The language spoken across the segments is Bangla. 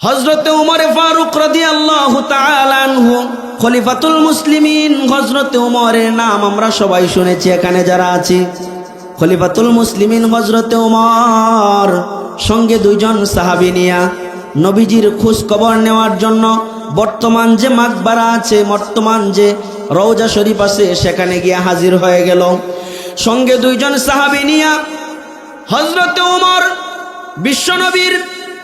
হজরতে উমরে ফারুক রদি আল্লাহ তালানহু খলিফাতুল মুসলিমিন হজরতে উমরের নাম আমরা সবাই শুনেছি এখানে যারা আছি। খলিফাতুল মুসলিমিন হজরতে উমর, সঙ্গে দুইজন সাহাবি নিয়া নবীজির খোঁজ খবর নেওয়ার জন্য বর্তমান যে মাকবারা আছে, বর্তমান যে রৌজা শরীফ আছে, সেখানে গিয়ে হাজির হয়ে গেল। সঙ্গে দুইজন সাহাবি নিয়া হজরতে উমর বিশ্বনবীর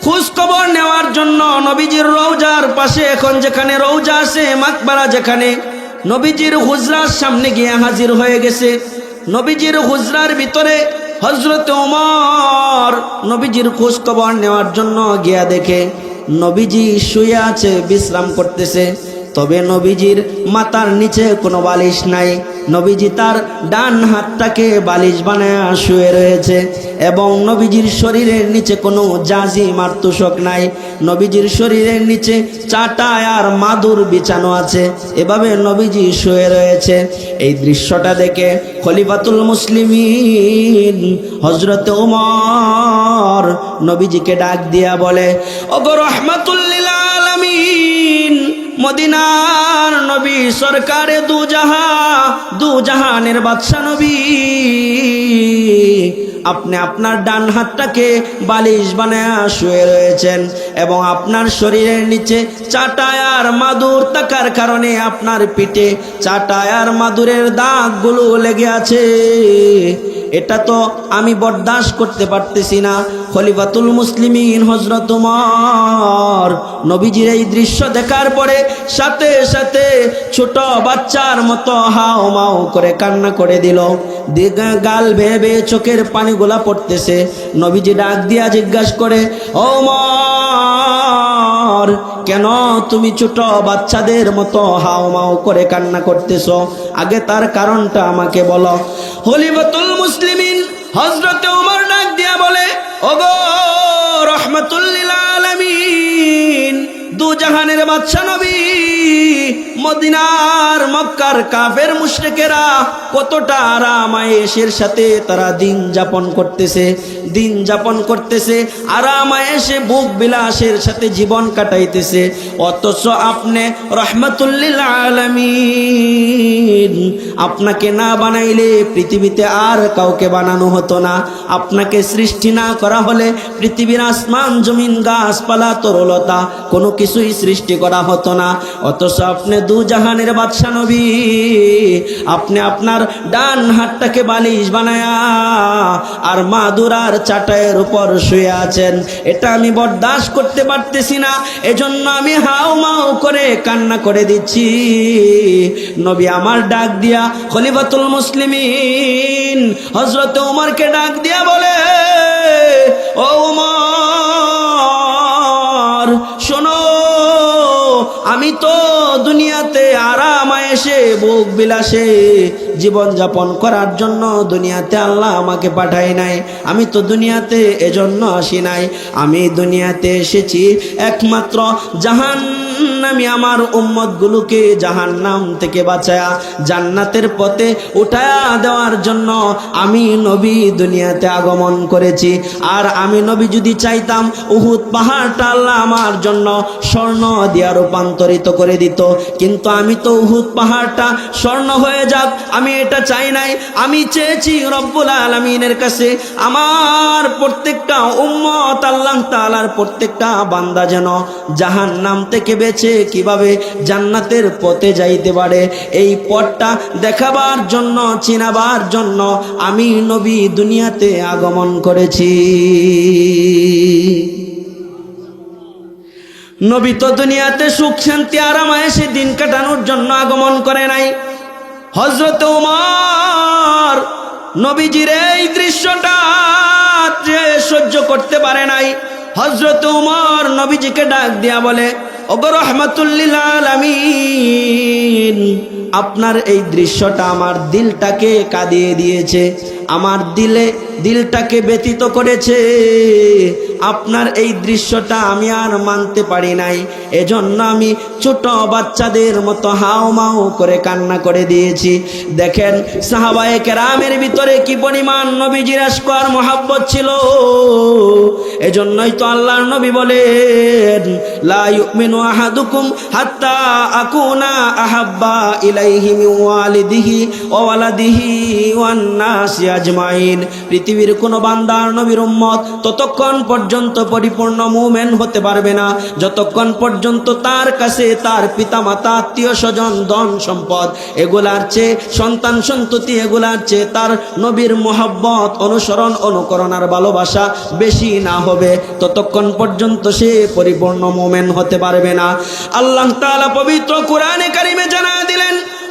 খোঁজ খবর নেওয়ার জন্য নবীজির রৌজার পাশে এখন যেখানে রৌজা আছে, মাকবারা যেখানে, নবীজির হুজরার সামনে গিয়ে হাজির হয়ে গেছে। নবীজির হুজরার ভিতরে হজরত ওমর নবীজির খোঁজ খবর নেওয়ার জন্য গিয়া দেখে, নবীজি শুয়ে আছে, বিশ্রাম করতেছে। তবে নবীজির মাথার নিচে কোনো বালিশ নাই। নবীজি তার ডান হাতটাকে বালিশ বানায় শুয়ে রয়েছে এবং নবীজির শরীরের নিচে কোনো জাজি মার্তুষক নাই। নবীজির শরীরের নিচে চাটায় আর মাদুর বিছানো আছে। এভাবে নবীজি শুয়ে রয়েছে। এই দৃশ্যটা দেখে খলিফাতুল মুসলিমিন হজরত উমর নবীজিকে ডাক দিয়া বলে, ওগো রহমাতুল্লিল মদিনার নবী সরকারে দুজাহা দুজাহানের বাদশা নবী। আপনি আপনার ডান হাতটাকে বালিশ বানায় শুয়ে রয়েছেন এবং আপনার শরীরের নিচে চাটায়ার মাদুর থাকার কারণে আপনার পিঠে চাটায়ার মাদুরের দাগগুলো লেগে আছে। এটা তো আমি বরদাস্ত করতে পারতেছি না। খলিফাতুল মুসলিমিন হজরত উমর নবীজির এই দৃশ্য দেখার পরে সাথে সাথে ছোট বাচ্চার মতো হাও মাও করে কান্না করে দিল। গাল ভেবে চোখের চোখের পানিগুলা পড়তেছে। নবীজি ডাক দিয়া জিজ্ঞাসা করে, ও কেন তুমি ছোট বাচ্চাদের মতো হাও মাও করে কান্না করতেছ? আগে তার কারণটা আমাকে বলো। হলিবতুল মুসলিমিন হজরতে উমর ডাক দিয়া বলে, ওগো রহমতুল্লিলা দু জাহানের বাদশা নবী, মদিনার মক্কার কাফের মুশরিকেরা কতটা আরামায়েশের সাথে তারা দিন যাপন করতেছে, দিন যাপন করতেছে আরামায়েশে বুক বিলাসের সাথে জীবন কাটাইতেছে। অথচ আপনি রহমতুল্লিল আলামিন, আপনাকে না বানাইলে পৃথিবীতে আর কাউকে বানানো হতো না। আপনাকে সৃষ্টি না করা হলে পৃথিবীর আসমান, জমিন, গাছপালা, তরলতা কোনো কিছুই সৃষ্টি করা হতো না। অথচ আপনি দু জাহানের বাদশা নবী। আপনি আপনার ডান হাতটাকে বালিশ বানায়া আর মাদুরার চাটায়ের উপর শুয়ে আছেন। এটা আমি বরদাস্ত করতে পারতেছি না। এজন্য আমি হাও মাও করে কান্না করে দিচ্ছি। নবী আমার ডাক দিয়া খলিফাতুল মুসলিমিন হজরত উমরকে ডাক দিয়া বলে, ও দুনিয়াতে আরাম এসে বুক বিলাসে জীবন যাপন করার জন্য দুনিয়াতে আল্লাহ আমাকে পাঠাই নাই। আমি তো দুনিয়াতে এজন্য আসি নাই। আমি দুনিয়াতে এসেছি একমাত্র জাহান আমি আমার উম্মত গুলোকে জাহান নাম থেকে বাঁচায়া জান্নাতের পথে উঠায়া দেওয়ার জন্য আমি নবী দুনিয়াতে আগমন করেছি। আর আমি নবী যদি চাইতাম, উহুদ পাহাড়টা আল্লাহ আমার জন্য স্বর্ণ দিয়া রূপান্তরিত করে দিত। কিন্তু আমি তো উহুদ পাহাড়টা স্বর্ণ হয়ে যাক, আমি এটা চাই নাই। আমি চেয়েছি রব্বুল আলমিনের কাছে আমার প্রত্যেকটা উম্মত আল্লাহ তালার প্রত্যেকটা বান্দা যেন জাহান নাম থেকে বেছে কীভাবে জান্নাতের পথে যাইতে পারে? এই পথটা দেখাবার জন্য, চিনাবার জন্য আমি নবী দুনিয়াতে আগমন করেছি। নবী তো দুনিয়াতে সুখ, শান্তি আরামায়েসে দিন কাটানোর জন্য আগমন করে নাই। হজরত উমর নবীজির এই দৃশ্যটা যে সহ্য করতে পারে নাই। হজরত উমর নবীজিকে ডাক দিয়া বলে আপনার এই দৃশ্যটা আমার দিলটাকে কাঁদিয়ে দিয়েছে আমার দিলে দিলটাকে ব্যতীত করেছে। আপনার এই দৃশ্যটা আমি আর মানতে পারি নাই। এজন্য আমি ছোট বাচ্চাদের মতো হাও মাও করে কান্না করে দিয়েছি। দেখেন সাহাবায়ে কেরামের ভিতরে কি পরিমাণ নবীজির আশকার মোহাব্বত ছিল? এজন্যই তো আল্লাহর নবী বলেন, লা ইউমিনু আহাদুকুম হাত্তা আকুনা আহাব্বা ইলাইহি মিন ওয়ালিদিহি ওয়া ওয়ালাদিহি ওয়ান নাসি আজমাইন। পৃথিবীর কোনো বান্দার নবীর উম্মত ততক্ষণ পর্যন্ত পরিপূর্ণ মুমেন হতে পারবে না। যতক্ষণ পর্যন্ত তার কাছে তার পিতামাতা, আত্মীয় স্বজন, ধন সম্পদ এগুলার চেয়ে, সন্তান সন্ততি এগুলার চেয়ে তার নবীর মোহাব্বত, অনুসরণ অনুকরণ আর ভালোবাসা বেশি না হবে। ততক্ষণ পর্যন্ত সে পরিপূর্ণ মোমেন হতে পারবে না। আল্লাহ তাআলা পবিত্র কোরআনে কারিমে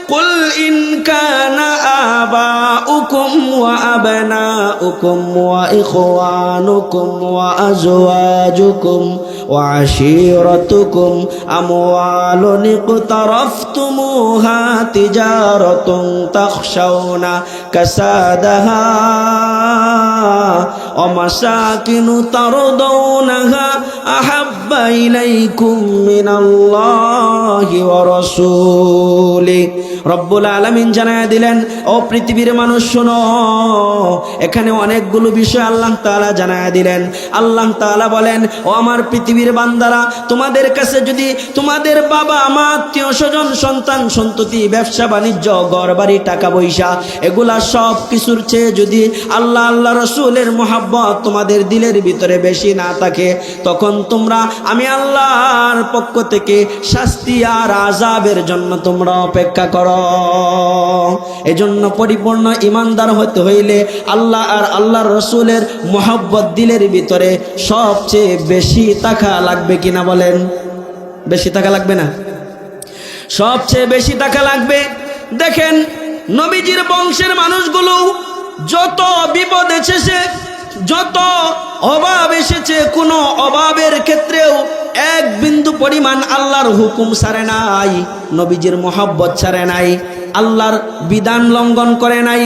قل إن كان آباؤكم وأبناؤكم وإخوانكم وأزواجكم وعشيرتكم أموال اقترفتموها تجارة تخشون كسادها ومساكن ترضونها أحب إليكم من الله ورسوله রব্বুল আলমিন জানায় দিলেন, ও পৃথিবীর মানুষ, শোনো। এখানে অনেকগুলো বিষয় আল্লাহ তাআলা জানায় দিলেন। আল্লাহ তাআলা বলেন, ও আমার পৃথিবীর বান্দারা, তোমাদের কাছে যদি তোমাদের বাবা, মা, আত্মীয় স্বজন, সন্তান, সন্ততি, ব্যবসা, বাণিজ্য ঘর বাড়ি টাকা পয়সা, এগুলা সব কিছুর চেয়ে যদি আল্লাহ আল্লাহ রসুলের মোহাব্বত তোমাদের দিলের ভিতরে বেশি না থাকে, তখন তোমরা, আমি আল্লাহর পক্ষ থেকে শাস্তি আর আজাবের জন্য তোমরা অপেক্ষা করো। এজন্য পরিপূর্ণ ইমানদার হতে হইলে আল্লাহ আর আল্লাহর রসুলের মোহাব্বত দিলের ভিতরে সবচেয়ে বেশি টাকা লাগবে কিনা বলেন? বেশি টাকা লাগবে না? সবচেয়ে বেশি টাকা লাগবে, দেখেন, নবীজির বংশের মানুষগুলো যত বিপদ এসেছে, যত অভাব এসেছে, কোনো অভাবের ক্ষেত্রেও এক বিন্দু পরিমাণ আল্লাহর হুকুম সারে নাই, নবীজির মোহাব্বত সারে নাই, আল্লাহর বিধান লঙ্ঘন করে নাই।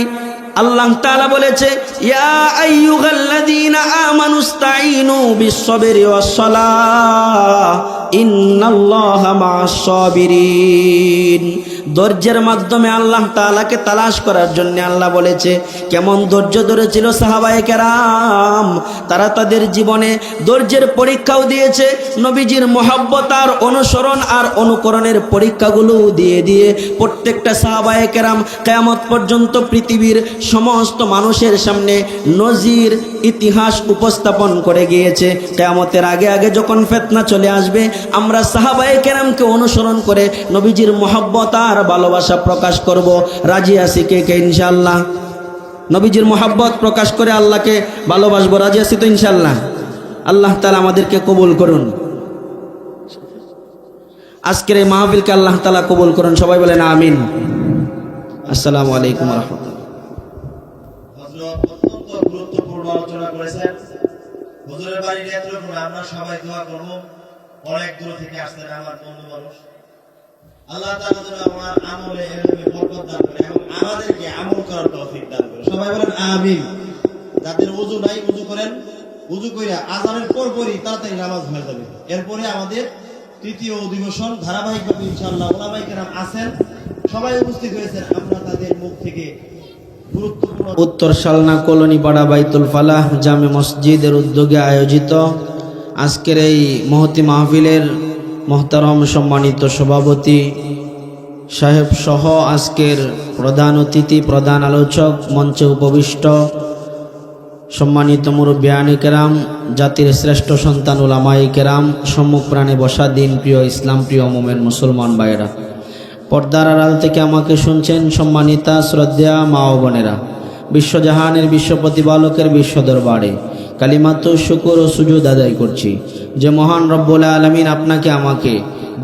আল্লাহ তালা বলেছে, ইয়া ধৈর্যের মাধ্যমে আল্লাহ তাআলাকে তালাশ করার জন্য আল্লাহ বলেছে, কেমন ধৈর্য ধরেছিল সাহাবায়ে কেরাম। তারা তাদের জীবনে ধৈর্যের পরীক্ষাও দিয়েছে, নবীজির মোহাব্বত আর অনুসরণ আর অনুকরণের পরীক্ষাগুলো দিয়ে দিয়ে প্রত্যেকটা সাহাবায়ে কেরাম কেয়ামত পর্যন্ত পৃথিবীর সমস্ত মানুষের সামনে নজির, ইতিহাস উপস্থাপন করে গিয়েছে। কেয়ামতের আগে আগে যখন ফেতনা চলে আসবে, আমরা সাহাবায়ে কেরামকে অনুসরণ করে নবীজির মোহাব্বত আর ভালোবাসা প্রকাশ করব। রাজি আছি কে কে ইনশাল্লাহ নবীজির মোহাব্বত প্রকাশ করে আল্লাহকে ভালোবাসবো। রাজি আছি তো ইনশাল্লাহ আল্লাহ তালা আমাদেরকে কবুল করুন। আজকের এই মাহফিলকে আল্লাহ তালা কবুল করুন। সবাই বলেন আমিন। আসসালামু আলাইকুম রহমতুল্লাহ আমরা সবাই দোয়া করব। অনেক দূর থেকে আসতেন আমার বন্ধু মানুষ। আল্লাহ তাআলা যেন আমার আমলে বরকত দান করে এবং আমাদেরকে আমল করার তৌফিক দান করে। সবাই বলেন আমিন। যাদের ওযু নাই ওযু করেন। ওযু কইরা আজানের পর পরই তাড়াতাড়ি নামাজ হয়ে যাবে। এরপরে আমাদের তৃতীয় অধিবেশন ধারাবাহিকভাবে ইনশাআল্লাহ ওলামায়ে কেরাম আছেন। সবাই উপস্থিত হয়েছেন। আমরা তাদের মুখ থেকে উত্তর সালনা কলোনি পাড়া বাইতুল ফালাহ জামে মসজিদের উদ্যোগে আয়োজিত আজকের এই মহতি মাহফিলের মহতারম সম্মানিত সভাপতি সাহেব সহ আজকের প্রধান অতিথি, প্রধান আলোচক মঞ্চে উপবিষ্ট সম্মানিত মুরব্বিয়ানি কেরাম জাতির শ্রেষ্ঠ সন্তান ওলামাই কেরাম, সম্মুখ প্রাণে বসা দিন প্রিয় ইসলাম, প্রিয় মোমেন মুসলমান ভাইয়েরা। পর্দার আড়াল থেকে আমাকে শুনছেন সম্মানিতা শ্রদ্ধা মা বোনেরা। বিশ্বজাহানের বিশ্ব প্রতিপালকের বিশ্ব দরবারে কালিমাত শুকুর ও সুজুদ আদায় করছি। যে মহান রব্বুল আলমিন আপনাকে, আমাকে,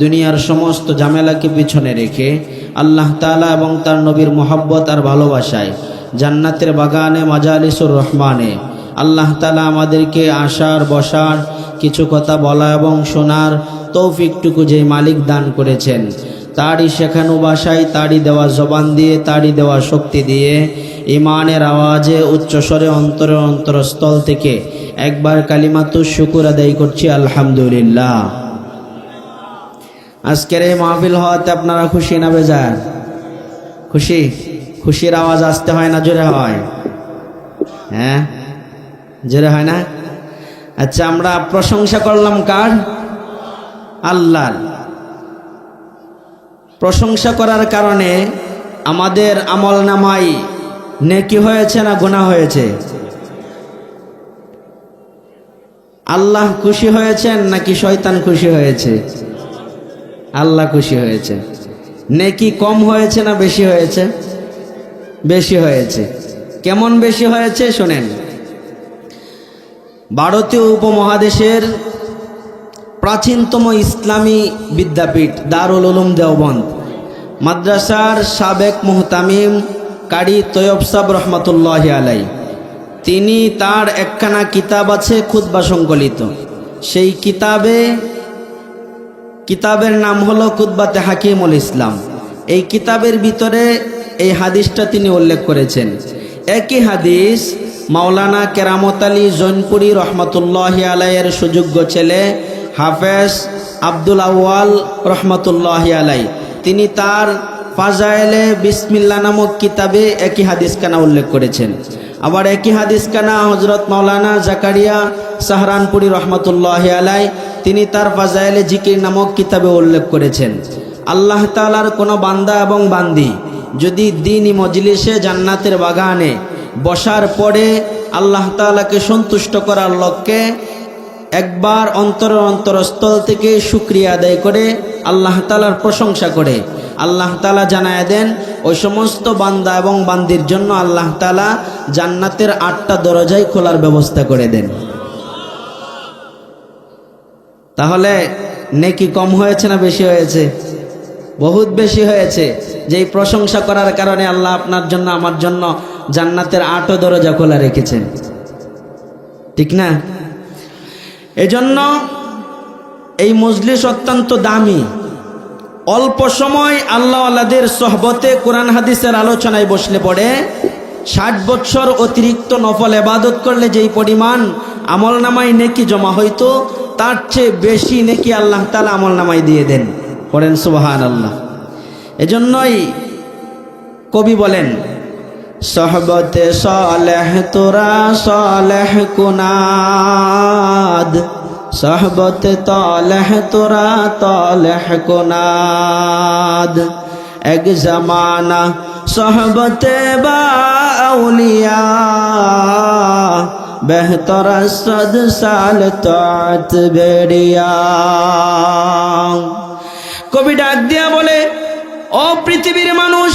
দুনিয়ার সমস্ত ঝামেলাকে পিছনে রেখে আল্লাহ তাআলা এবং তার নবীর মোহাব্বত আর ভালোবাসায় জান্নাতের বাগানে, মাজালিসুর রহমানে আল্লাহ তালা আমাদেরকে আসার বসার, কিছু কথা বলা এবং শোনার তৌফিকটুকু যে মালিক দান করেছেন, তারই শেখানো বাসায় তারই দেওয়া জবান দিয়ে, তারই দেওয়া শক্তি দিয়ে ইমানের আওয়াজে উচ্চস্বরে অন্তরের অন্তরস্থল থেকে একবার কালিমাতু শুকুর আদায় করছি, আলহামদুলিল্লাহ। আজকের এই মাহফিল হওয়াতে আপনারা খুশি না বেজার? খুশি? খুশির আওয়াজ আসতে হয় না, জোরে হয়? হ্যাঁ? জোরে হয় না? আচ্ছা আমরা প্রশংসা করলাম কার? আল্লাহর। প্রশংসা করার কারণে আমাদের আমল নামাই নেকি হয়েছে না গোনা হয়েছে? আল্লাহ খুশি হয়েছেন নাকি শয়তান খুশি হয়েছে? আল্লাহ খুশি হয়েছে। নেকি কম হয়েছে না বেশি হয়েছে? বেশি হয়েছে। কেমন বেশি হয়েছে শোনেন। ভারতীয় উপমহাদেশের প্রাচীনতম ইসলামী বিদ্যাপীঠ দারুল উলুম দেওবন্দ। মাদ্রাসার সাবেক মুহতামিম কারি তৈয়ব সাব রহমতুল্লাহ আলাই। তিনি তার একখানা কিতাব আছে খুদ্া সংকলিত। সেই কিতাবে, কিতাবের নাম হলো কুতবাতে হাকিমুল ইসলাম। এই কিতাবের ভিতরে এই হাদিসটা তিনি উল্লেখ করেছেন। একই হাদিস মাওলানা কেরামত আলী জৈনপুরি রহমতুল্লাহ আলাইয়ের সুযোগ্য ছেলে হাফেজ আব্দুল আউয়াল রহমতুল্লাহ আলাই। তিনি তার ফাজায়েলে বিসমিল্লা নামক কিতাবে একই হাদিস কানা উল্লেখ করেছেন। আবার একই হাদিস কানা হজরত মাওলানা জাকারিয়া সাহরানপুরি রহমতুল্লাহ আলাই তিনি তার ফাজায়েলে জিকির নামক কিতাবে উল্লেখ করেছেন। আল্লাহ তালার কোনো বান্দা এবং বান্দি যদি দিনই মজলিসে জান্নাতের বাগানে বসার পরে আল্লাহ তালাকে সন্তুষ্ট করার লক্ষ্যে একবার অন্তর অন্তরস্থল থেকে সুক্রিয়া আদায় করে আল্লাহ তালার প্রশংসা করে আল্লাহ তালা জানায় দেন, ওই সমস্ত বান্দা এবং বান্দির জন্য আল্লাহ তালা জান্নাতের আটটা দরজাই খোলার ব্যবস্থা করে দেন। তাহলে নেকি কম হয়েছে না বেশি হয়েছে? বহুত বেশি হয়েছে। যেই প্রশংসা করার কারণে আল্লাহ আপনার জন্য, আমার জন্য জান্নাতের আটও দরজা খোলা রেখেছেন। ঠিক না? এজন্য এই মজলিস অত্যন্ত দামি। অল্প সময় আল্লাহ আল্লাদের সহবতে কোরআন হাদিসের আলোচনায় বসলে পড়ে, ষাট বছর অতিরিক্ত নফল এবাদত করলে যেই পরিমাণ আমল নামাই নেকি জমা হইতো, তার চেয়ে বেশি নেকি আল্লাহ তালা আমল নামাই দিয়ে দেন। পড়েন সুবাহান আল্লাহ এজন্যই কবি বলেন, সহবতে সলেহ তোরা সলেহ কুনাদ। সহবতে তলেহ তোরা তলেহ কুনাদ। এক জমানা সহবতে বাউলিয়া বেহতর সদ সাল তাত বেড়িয়া। কবি ডাক দিয়া বলে, ও পৃথিবীর মানুষ,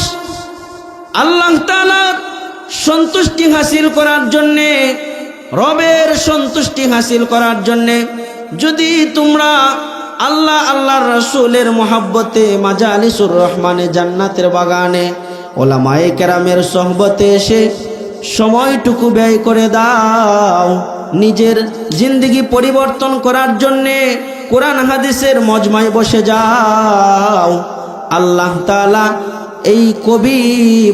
আল্লাহ তালা সন্তুষ্টি হাসিল করার জন্যে, রবের সন্তুষ্টি হাসিল করার জন্যে যদি তোমরা আল্লাহ আল্লাহর রসুলের মোহাব্বতে মাজা আলিসুর রহমানে জান্নাতের বাগানে ওলামায়ে কেরামের সহবতে এসে সময়টুকু ব্যয় করে দাও। নিজের জিন্দগি পরিবর্তন করার জন্যে কোরআন হাদিসের মজমায় বসে যাও। আল্লাহ তালা এই কবি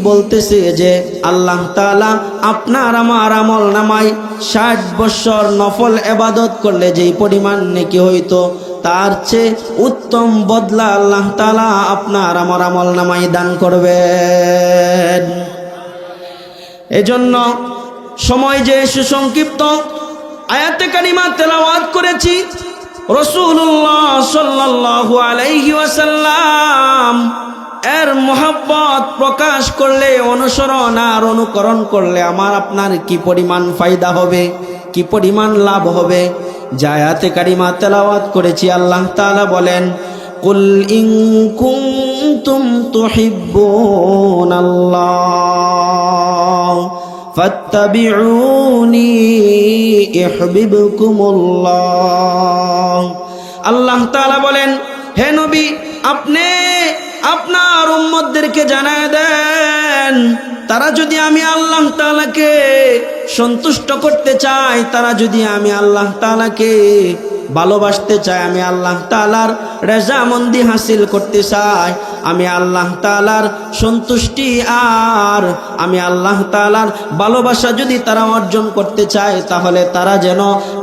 বলতেছে যে, আল্লাহ তালা আপনার আমার আমল নামাই ষাট বৎসর নফল এবাদত করলে যেই পরিমাণ নাকি হইতো, তার চেয়ে উত্তম বদলা আল্লাহ তালা আপনার আমার আমল নামাই দান করবেন। এজন্য সময় যে সুসংক্ষিপ্ত আয়াতে কারিমা তেলাওয়াত করেছি রসুল্লাহ সাল্লাল্লাহু আলাইহি ওয়াসাল্লাম এর মোহাব্বত প্রকাশ করলে, অনুসরণ আর অনুকরণ করলে আমার আপনার কি পরিমাণ ফায়দা হবে, কি পরিমাণ লাভ হবে? জায়াতে কারিমা তেলাওয়াত করেছি, আল্লাহ তাআলা বলেন, কুল ইন কুনতুম তুহিব্বুন আল্লাহ ফাত্তাবিউনি আল্লাহ তাআলা বলেন, হে নবী, আপনি আপনার উম্মতদেরকে জানায় দেন, তারা যদি আমি আল্লাহ তালাকে সন্তুষ্ট করতে চাই, তারা যদি আমি আল্লাহ তাআলাকে ভালোবাসতে চাই, আমি আল্লাহ তাআলার রেজামন্দি হাসিল করতে চাই। আমি আল্লাহ তালার সন্তুষ্টি আর আমি আল্লাহ তালার ভালোবাসা যদি তারা অর্জন করতে চায়, তাহলে তারা যেন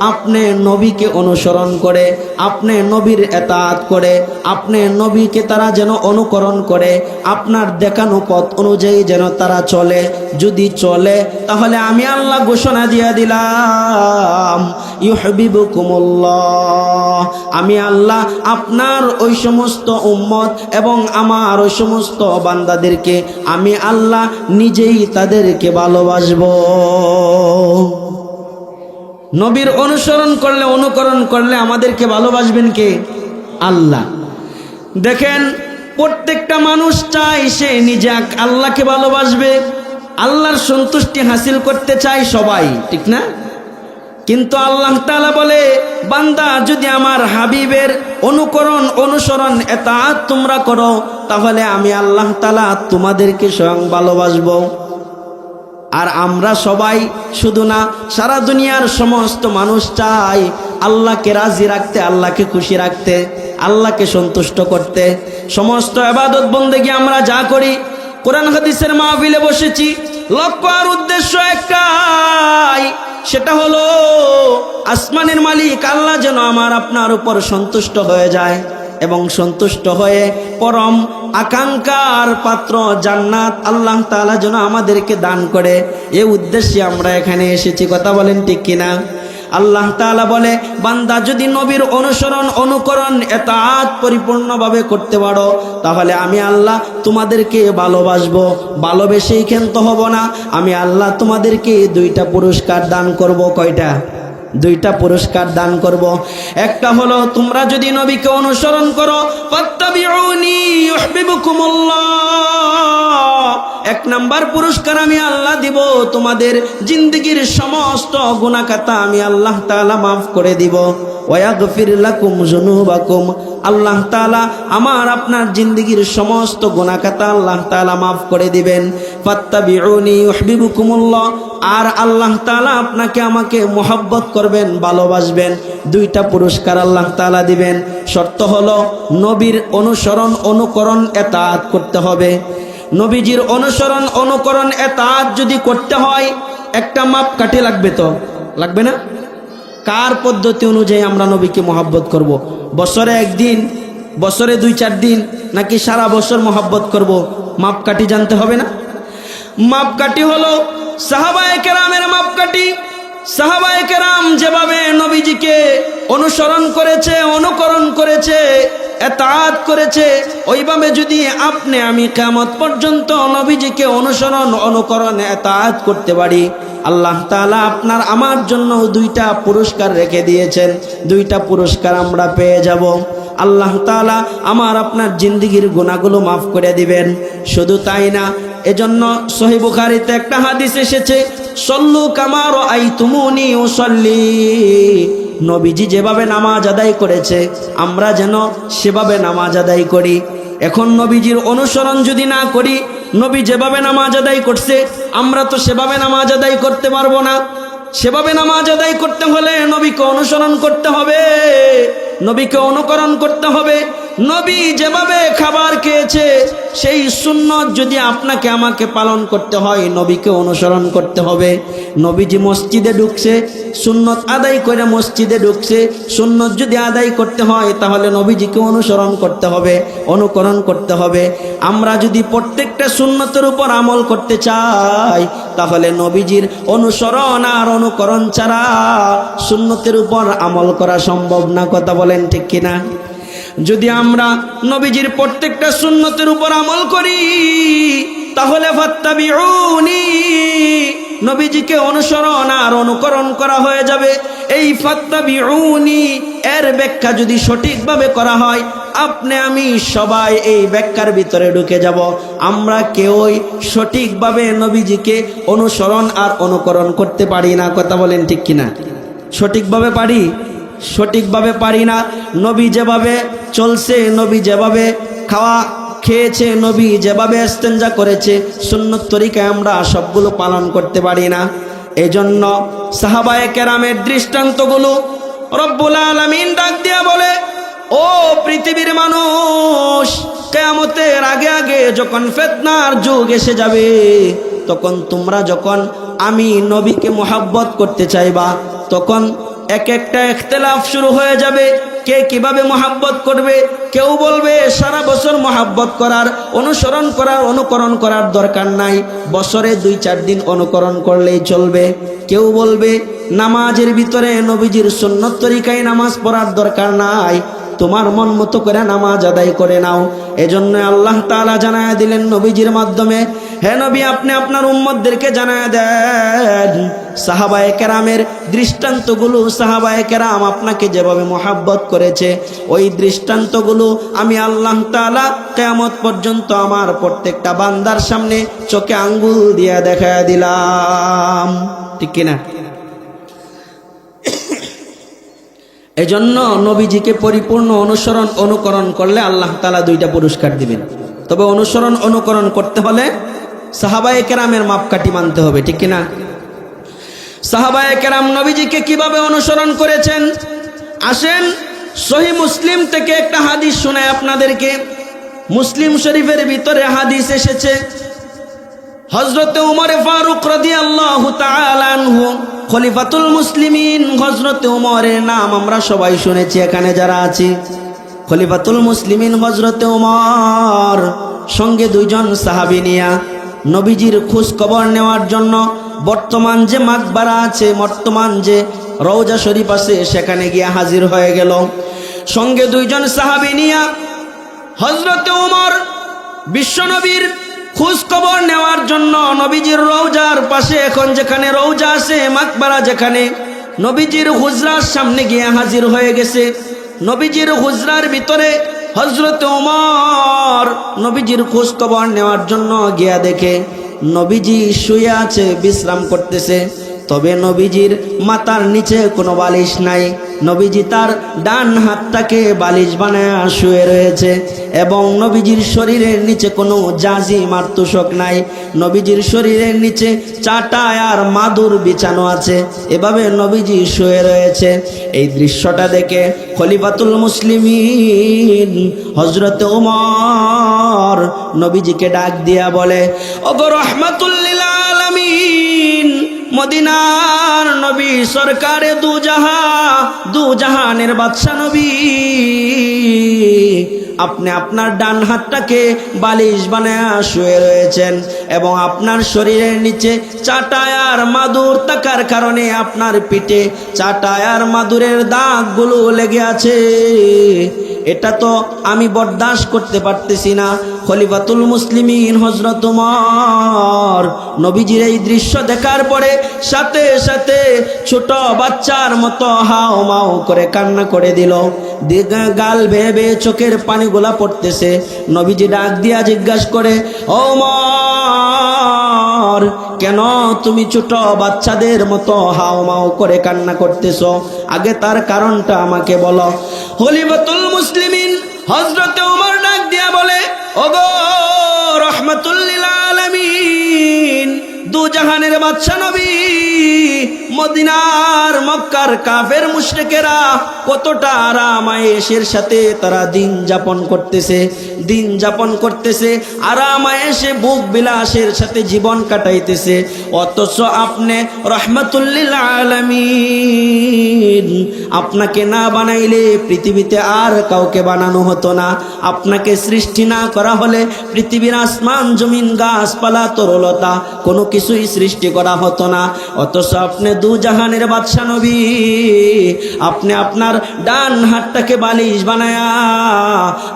আপনি নবীকে অনুসরণ করে, আপনি নবীর এতাত করে, আপনি নবীকে তারা যেন অনুকরণ করে, আপনার দেখানো পথ অনুযায়ী যেন তারা চলে। যদি চলে, তাহলে আমি আল্লাহ ঘোষণা দিয়ে দিলাম, ইউহবিবুকুমুল্লাহ। আমি আল্লাহ আপনার ওই সমস্ত উম্মত এবং আমার ওই সমস্ত বান্দাদেরকে আমি আল্লাহ নিজেই তাদেরকে ভালোবাসবো। নবীর অনুসরণ করলে, অনুকরণ করলে আমাদেরকে ভালোবাসবেন কে? আল্লাহ। দেখেন, প্রত্যেকটা মানুষ চায় সে নিজে আল্লাহকে ভালোবাসবে, আল্লাহর সন্তুষ্টি হাসিল করতে চায় সবাই, ঠিক না? কিন্তু আল্লাহ তালা বলে, বান্দা, যদি আমার হাবিবের অনুকরণ, অনুসরণ এটা তোমরা করো, তাহলে আমি আল্লাহ তালা তোমাদেরকে স্বয়ং ভালোবাসবো। আর আমরা সবাই শুধু না, সারা দুনিয়ার সমস্ত মানুষ চাই আল্লাহকে রাজি রাখতে, আল্লাহকে খুশি রাখতে, আল্লাহকে সন্তুষ্ট করতে। সমস্ত আবাদত বন্দেগী আমরা যা করি, কোরআন হাদিসের মাহফিলে বসেছি। লক্ষ্য আর উদ্দেশ্য একটাই সেটা হলো, আসমানের মালিক আল্লাহ যেন আমার আপনার উপর সন্তুষ্ট হয়ে যায় এবং সন্তুষ্ট হয়ে পরম আকাঙ্ক্ষার পাত্র জান্নাত আল্লাহ তালা যেন আমাদেরকে দান করে। এ উদ্দেশ্যে আমরা এখানে এসেছি, কথা বলেন ঠিক কিনা? আল্লাহ তালা বলে, বান্দা যদি নবীর অনুসরণ, অনুকরণ এতাত পরিপূর্ণভাবে করতে পারো, তাহলে আমি আল্লাহ তোমাদেরকে ভালোবাসবো। ভালোবেসেই ক্ষান্ত হব না। আমি আল্লাহ তোমাদেরকে দুইটা পুরস্কার দান করব। কয়টা? দুইটা পুরস্কার দান করব। একটা হলো, তোমরা যদি নবীকে অনুসরণ করো এক নাম্বার পুরস্কার আমি আল্লাহ দিব, তোমাদের জিন্দগির সমস্ত গুণাকাতা আমি আল্লাহ তালা মাফ করে দিব। ওয়াগফির লাকুম যুনুবাকুম। আল্লাহ তাআলা আমার আপনার জিন্দগির সমস্ত গুনাহখাতা আল্লাহ তাআলা মাফ করে দিবেন। ফাত্তাবিউনি ইউহিব্বুকুমুল্লাহ। আর আল্লাহ তাআলা আপনাকে আমাকে মোহাব্বত করবেন, ভালোবাসবেন। দুইটা পুরস্কার আল্লাহ তাআলা দিবেন। শর্ত হলো নবীর অনুসরণ, অনুকরণ এতাত করতে হবে। নবীজির অনুসরণ, অনুকরণ এতাত যদি করতে হয়, একটা মাপ কাঠি লাগবে তো? লাগবে না? কার পদ্ধতি অনুযায়ী আমরা নবীকে মহাব্বত করব। বছরে একদিন, বছরে দুই, চার দিন, নাকি সারা বছর মহাব্বত করব? মাপকাঠি জানতে হবে না? মাপকাঠি হলো সাহাবায়ে কেরামের মাপকাঠি। সাহাবায়ে কেরাম যেভাবে নবীজিকে অনুসরণ করেছে, অনুকরণ করেছে এতাত করেছে, ওইভাবে যদি আপনি আমি কেমত পর্যন্ত নবীজিকে অনুসরণ, অনুকরণ এতাত করতে পারি আল্লাহ তাআলা আপনার আমার জন্য দুইটা পুরস্কার রেখে দিয়েছেন। দুইটা পুরস্কার আমরা পেয়ে যাব। আল্লাহ তাআলা আমার আপনার জিন্দিগির গুণাগুলো মাফ করে দিবেন। শুধু তাই না, এজন্য সহি বুখারিতে একটা হাদিস এসেছে, সল্লু কামার আই তুমুনি ও সল্লি নবীজি যেভাবে নামাজ আদায় করেছে, আমরা যেন সেভাবে নামাজ আদায় করি। এখন নবীজির অনুসরণ যদি না করি নবী যেভাবে নামাজ আদায় করছে, আমরা তো সেভাবে নামাজ আদায় করতে পারব না। সেভাবে নামাজ আদায় করতে হলে নবীকে অনুসরণ করতে হবে, নবীকে অনুকরণ করতে হবে। নবী যেভাবে খাবার খেয়েছে, সেই সুন্নত যদি আপনাকে আমাকে পালন করতে হয়, নবীকে অনুসরণ করতে হবে। নবীজি মসজিদে ঢুকছে, সুন্নত আদায় করে মসজিদে ঢুকছে। সুন্নত যদি আদায় করতে হয়, তাহলে নবীজিকে অনুসরণ করতে হবে, অনুকরণ করতে হবে। আমরা যদি প্রত্যেকটা সুন্নতের উপর আমল করতে চাই, তাহলে নবীজির অনুসরণ আর অনুকরণ ছাড়া সুন্নতের উপর আমল করা সম্ভব না, কথা বলেন ঠিক কিনা? যদি আমরা নবীজির প্রত্যেকটা সুন্নতের উপর আমল করি, তাহলে নবীজিকে অনুসরণ আর অনুকরণ করা হয়ে যাবে। এই ফাত্তাবিউনি, এর ব্যাখ্যা যদি সঠিকভাবে করা হয়, আপনি আমি সবাই এই ব্যাখ্যার ভিতরে ঢুকে যাব। আমরা কেউই সঠিকভাবে নবীজিকে অনুসরণ আর অনুকরণ করতে পারি না। কথা বলেন ঠিক কিনা? সঠিকভাবে পারি? সঠিকভাবে পারি না। নবী যেভাবে চলছে, নবী যেভাবে খাওয়া খেয়েছে, নবী যেভাবে এস্তেঞ্জা করেছে, সুন্নত তরিকায় আমরা সবগুলো পালন করতে পারি না। এজন্য সাহাবায়ে কেরামের দৃষ্টান্তগুলো রব্বুল আলামিন ডাক দিয়া বলে, ও পৃথিবীর মানুষ, কেয়ামতের আগে আগে যখন ফেতনার যুগ এসে যাবে, তখন তোমরা যখন আমি নবীকে মোহাব্বত করতে চাইবা, তখন এক একটা এখতলাফ শুরু হয়ে যাবে। কে কীভাবে মহাব্বত করবে? কেউ বলবে, সারা বছর মহাব্বত করার, অনুসরণ করার, অনুকরণ করার দরকার নাই। বছরে দুই, চার দিন অনুকরণ করলেই চলবে। কেউ বলবে, নামাজের ভিতরে নবীজির সুন্নত তরিকায় নামাজ পড়ার দরকার নাই। তোমার মন মতো করে নামাজ আদায় করে নাও। এজন্য আল্লাহ তাআলা জানায় দিলেন নবীজির মাধ্যমে, হে নবী, আপনি আপনার উম্মতদেরকে জানায় দেন। সাহাবায় কেরামের দৃষ্টান্তগুলো, সাহাবায়ে কেরাম আপনাকে যেভাবে মোহাব্বত করেছে, ওই দৃষ্টান্তগুলো আমি আল্লাহ তাআলা কেয়ামত পর্যন্ত আমার প্রত্যেকটা বান্দার সামনে চোখে আঙ্গুল দিয়ে দেখা দিলাম। ঠিক কিনা? এজন্য নবীজিকে পরিপূর্ণ অনুসরণ, অনুকরণ করলে আল্লাহ তালা দুইটা পুরস্কার দিবেন। তবে অনুসরণ, অনুকরণ করতে হলে সাহাবায়ে কেরামের মাপকাঠি মানতে হবে, ঠিক কিনা? সাহাবায়ে কেরাম নবীজিকে কীভাবে অনুসরণ করেছেন? আসেন সহি মুসলিম থেকে একটা হাদিস শোনায় আপনাদেরকে। মুসলিম শরীফের ভিতরে হাদিস এসেছে হজরত উমরে ফারুক রাদি আল্লাহ খলিফাতুল মুসলিমিন হজরতে উমরের নাম আমরা সবাই শুনেছি এখানে যারা আছি। খলিফাতুল মুসলিমিন হজরত উমর, সঙ্গে দুইজন সাহাবি নিয়া নবীজির খোঁজ খবর নেওয়ার জন্য বর্তমান যে মাকবারা আছে, বর্তমান যে রৌজা শরীফ আছে, সেখানে গিয়ে হাজির হয়ে গেল। সঙ্গে দুইজন সাহাবি নিয়া হজরত উমর বিশ্বনবীর খোঁজ খবর নেওয়ার জন্য নবীজির রৌজার পাশে এখন যেখানে রৌজা আছে, মাকবারা যেখানে, নবীজির হুজরার সামনে গিয়ে হাজির হয়ে গেছে। নবীজির হুজরার ভিতরে হজরত উমর নবীজির খোঁজ খবর নেওয়ার জন্য গিয়া দেখে নবীজি শুয়ে আছে, বিশ্রাম করতেছে। তবে নবীজির মাতার নিচে কোনো বালিশ নাই। নবীজি তার ডান হাতটাকে বালিশ বানায় শুয়ে রয়েছে এবং নবীজির শরীরের নিচে কোনো জাজি মার্তুষক নাই। নবীজির শরীরের নিচে চাটায় আর মাদুর বিছানো আছে। এভাবে নবীজি শুয়ে রয়েছে। এই দৃশ্যটা দেখে খলিফাতুল মুসলিমিন হজরত উমর নবীজিকে ডাক দিয়া বলে, ওগো রহমাতুল্লিল মদিনার নবী সরকারে দু জাহা, দু জাহানের বাদশা নবী। আপনি আপনার ডান হাতটাকে বালিশ বানায় শুয়ে রয়েছেন এবং আপনার শরীরের নিচে চাটায়ার মাদুর থাকার কারণে আপনার পিঠে চাটায়ার মাদুরের দাগগুলো লেগে আছে। এটা তো আমি বরদাস্ত করতে পারতেছি না। খলিফাতুল মুসলিমিন হজরত উমর। নবীজির এই দৃশ্য দেখার পরে সাথে সাথে ছোট বাচ্চার মতো হাও মাও করে কান্না করে দিল। গাল বেয়ে চোখের পানিগুলা পড়তেছে। নবীজি ডাক দিয়া জিজ্ঞাসা করে, ও উমর, কেন তুমি ছোট বাচ্চাদের মতো হাও মাও করে কান্না করতেছ? আগে তার কারণটা আমাকে বলো। হলিফাতুল মুসলিমিন হজরত উমর ডাক দিয়া বলে ওগো রহমতুল্লিল আলমিন দু জাহানের বাচ্চা নবী মদিনার মক্কার কাফের মুশরিকেরা কতটা আরাম আয়েশের সাথে তারা দিন যাপন করতেছে, দিন যাপন করতেছে, আরাম আয়েশে বুক বিলাসের সাথে জীবন কাটাইতেছে। অথচ আপনি রহমাতুল্লিল আলামিন, আপনাকে না বানাইলে পৃথিবীতে আর কাউকে বানানো হতো না। আপনাকে সৃষ্টি না করা হলে পৃথিবীর আসমান, জমিন, গাছপালা, তরলতা কোনো কিছুই সৃষ্টি করা হতো না। অথচ আপনি দু জাহানের বাদশা নবী। আপনি আপনার ডান হাতটাকে বালিশ বানায়া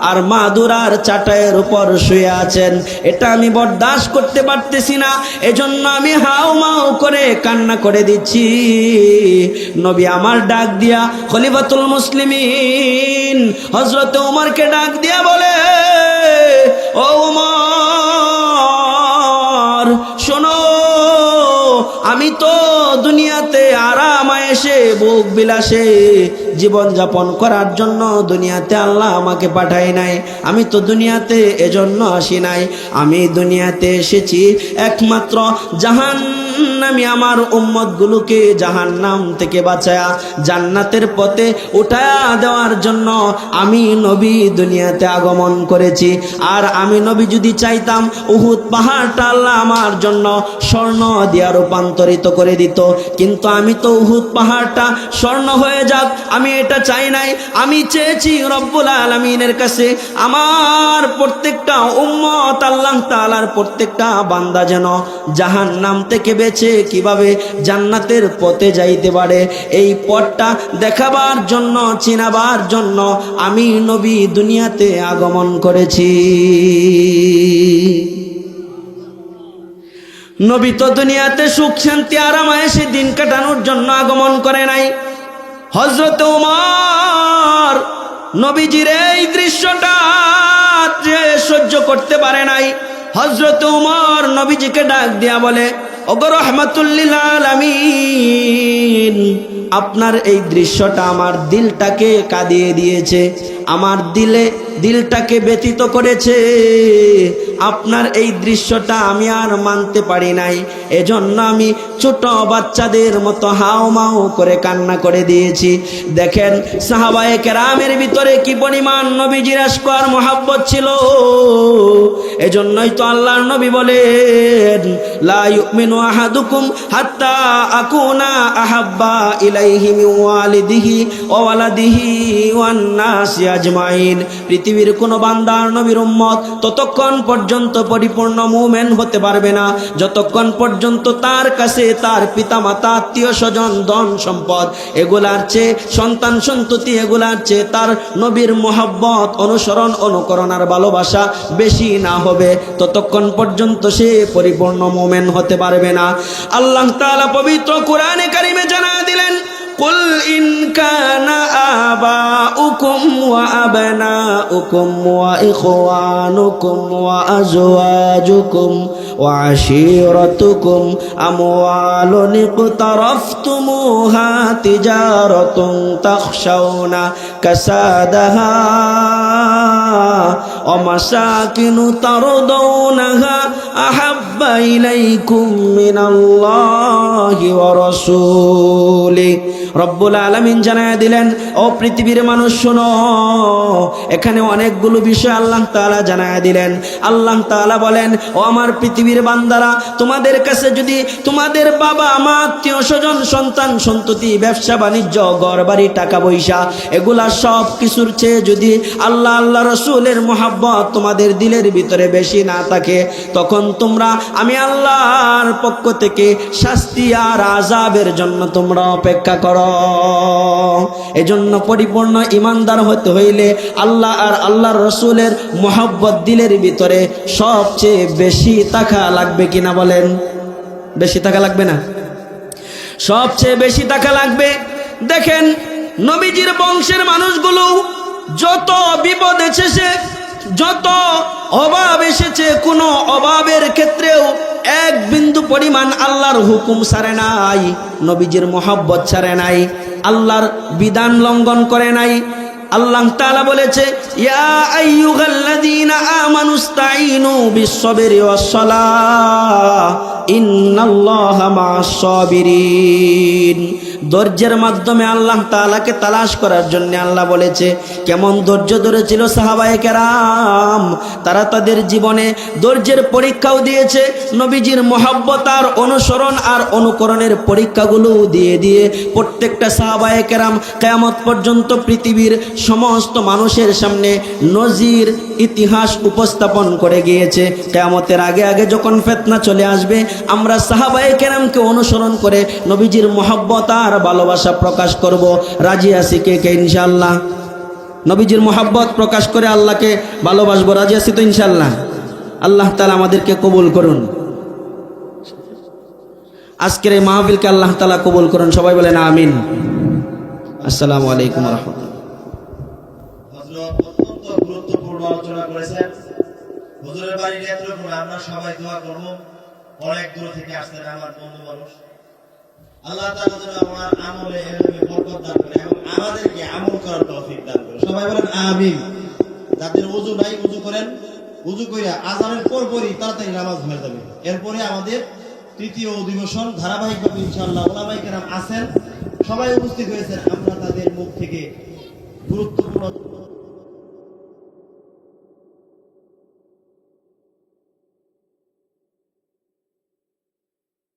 আর মাদুরার চাটায়ের উপর শুয়ে আছেন। এটা আমি বরদাস্ত করতে পারতেছি না, এজন্য আমি হাও মাও করে কান্না করে দিচ্ছি। নবী আমার ডাক দিয়া খলিফাতুল মুসলিমিন হজরত উমরকে ডাক দিয়া বলে, ও উমর, শোনো, আমি তো দুনিয়াতে ভোগ বিলাসে জীবন যাপন করার জন্য দুনিয়াতে আল্লাহ আমাকে পাঠায় নাই। আমি তো দুনিয়াতে এজন্য আসি নাই। আমি দুনিয়াতে এসেছি একমাত্র জাহান আমি আমার উম্মত গুলোকে জাহান নাম থেকে বাঁচায়া জান্নাতের পথে উঠায়া দেওয়ার জন্য আমি নবী দুনিয়াতে আগমন করেছি। আর আমি নবী যদি চাইতাম, উহুদ পাহাড়টা আল্লাহ আমার জন্য স্বর্ণ দিয়া রূপান্তরিত করে দিত। কিন্তু আমি তো উহুদ পাহাড়টা স্বর্ণ হয়ে যাক, আমি এটা চাই নাই। আমি চেয়েছি রব্বুল আলমিনের কাছে আমার প্রত্যেকটা উম্মত আল্লাহ তালার প্রত্যেকটা বান্দা যেন জাহান নাম থেকে বেছে কীভাবে জান্নাতের পথে যাইতে পারে। এই পথটা দেখাবার জন্য, চিনাবার জন্য আমি নবী দুনিয়াতে আগমন করেছি। নবী তো দুনিয়াতে সুখ শান্তি আরামায়েসে দিন কাটানোর জন্য আগমন করে নাই। হজরত উমার নবীজির এই দৃশ্যটা যে সহ্য করতে পারে নাই। হজরত উমর নবীজিকে ডাক দিয়া বলে, ওগো রহমাতুল্লিল আলামিন, আপনার এই দৃশ্যটা আমার দিলটাকে কাঁদিয়ে দিয়েছে। আমার দিলে দিলটাকে ব্যতীত করেছে। আপনার এই দৃশ্যটা আমি আর মানতে পারি নাই। এজন্য আমি ছোট বাচ্চাদের মতো হাও মাও করে কান্না করে দিয়েছি। দেখেন, সাহাবায়ে কেরামের ভিতরে কি পরিমাণ নবীজির আশকার মোহাব্বত ছিল? এজন্যই তো আল্লাহর নবী বলেন, লা আহাদুকুম হাত্তা আকুনা আহাব্বা ইলাইহি ওয়ালিদিহি ওয়া ওয়ালাদিহি ওয়ান আজমাইন। পৃথিবীর কোন বান্দার নবীর উম্মত ততক্ষণ পর্যন্ত পরিপূর্ণ মুমেন হতে পারবে না। যতক্ষণ পর্যন্ত তার কাছে তার পিতামাতা, আত্মীয় স্বজন, ধন সম্পদ এগুলার চেয়ে, সন্তান সন্ততি এগুলার চেয়ে তার নবীর মোহাব্বত, অনুসরণ, অনুকরণ আর ভালোবাসা বেশি না হবে। ততক্ষণ পর্যন্ত সে পরিপূর্ণ মোমেন হতে পারবে না। আল্লাহ তাআলা পবিত্র কোরআনে কারিমে জানা দিলেন قل إن كان آباؤكم وأبناؤكم وإخوانكم وأزواجكم وعشيرتكم أموال اقترفتموها تجارة تخشون كسادها ومساكن ترضونها أحب إليكم من الله ورسوله রব্বুল আলমিন জানায় দিলেন ও পৃথিবীর মানুষ শোনো এখানে অনেকগুলো বিষয় আল্লাহ তাআলা জানায় দিলেন আল্লাহ তাআলা বলেন ও আমার পৃথিবীর বান্দারা তোমাদের কাছে যদি তোমাদের বাবা মা আত্মীয় স্বজন সন্তান সন্ততি ব্যবসা বাণিজ্য ঘর বাড়ি টাকা পয়সা এগুলা সব কিছুর চেয়ে যদি আল্লাহ আল্লাহ রসুলের মোহাব্বত তোমাদের দিলের ভিতরে বেশি না থাকে, তখন তোমরা, আমি আল্লাহর পক্ষ থেকে শাস্তি আর আজাবের জন্য তোমরা অপেক্ষা করো। এজন্য পরিপূর্ণ ইমানদার হতে হইলে আল্লাহ আর আল্লাহর রসুলের মোহাব্বত দিলের ভিতরে সবচেয়ে বেশি টাকা লাগবে কিনা বলেন? বেশি টাকা লাগবে না? সবচেয়ে বেশি টাকা লাগবে, দেখেন নবীজির বংশের মানুষগুলো যত বিপদ এসেছে যত অভাব এসেছে, কোনো অভাবের ক্ষেত্রেও এক বিন্দু পরিমাণ আল্লাহর হুকুম ছাড়ে নাই, নবীজির মোহাব্বত ছাড়ে নাই, আল্লাহর বিধান লঙ্ঘন করে নাই। আল্লাহ তাআলা বলেছে আমানুস্তাঈনু ধৈর্যের মাধ্যমে আল্লাহ তাআলাকে তালাশ করার জন্য আল্লাহ বলেছে, কেমন ধৈর্য ধরেছিল সাহাবায়ে কেরাম? তারা তাদের জীবনে ধৈর্যের পরীক্ষাও দিয়েছে, নবীজির মোহাব্বত আর অনুসরণ আর অনুকরণের পরীক্ষাগুলো দিয়ে দিয়ে প্রত্যেকটা সাহাবায়ে কেরাম কেয়ামত পর্যন্ত পৃথিবীর সমস্ত মানুষের সামনে নজির, ইতিহাস উপস্থাপন করে গিয়েছে। কেয়ামতের আগে আগে যখন ফেতনা চলে আসবে, আমরা সাহাবায়ে কেরামকে অনুসরণ করে নবীজির মোহাব্বত আর ভালোবাসা প্রকাশ করব। রাজি আছি কে কে ইনশাল্লাহ নবীজির মোহাব্বত প্রকাশ করে আল্লাহকে ভালোবাসবো। রাজি আছি তো ইনশাল্লাহ আল্লাহ তালা আমাদেরকে কবুল করুন। আজকের এই মাহফিলকে আল্লাহ তালা কবুল করুন। সবাই বলেন আমিন। আসসালামু আলাইকুম রহমতুল্লাহ আলোচনা করেছেন। হুজুরের নেতৃত্বে আমরা সবাই দোয়া করব। অনেক দূর থেকে আসতেন আমার বন্ধু মানুষ। আল্লাহ আমার আমলে এলমে বরকত দান করে এবং আমাদেরকে আমল করার তৌফিক দান করে। সবাই বলেন আমিন। যাদের নাই করেন। আজানের পর পরই তাড়াতাড়ি নামাজ হয়ে যাবে। এরপরে আমাদের তৃতীয় অধিবেশন ধারাবাহিকভাবে ইনশাআল্লাহ ওলামায়ে কেরাম আছেন। সবাই উপস্থিত হয়েছেন। আমরা তাদের মুখ থেকে গুরুত্বপূর্ণ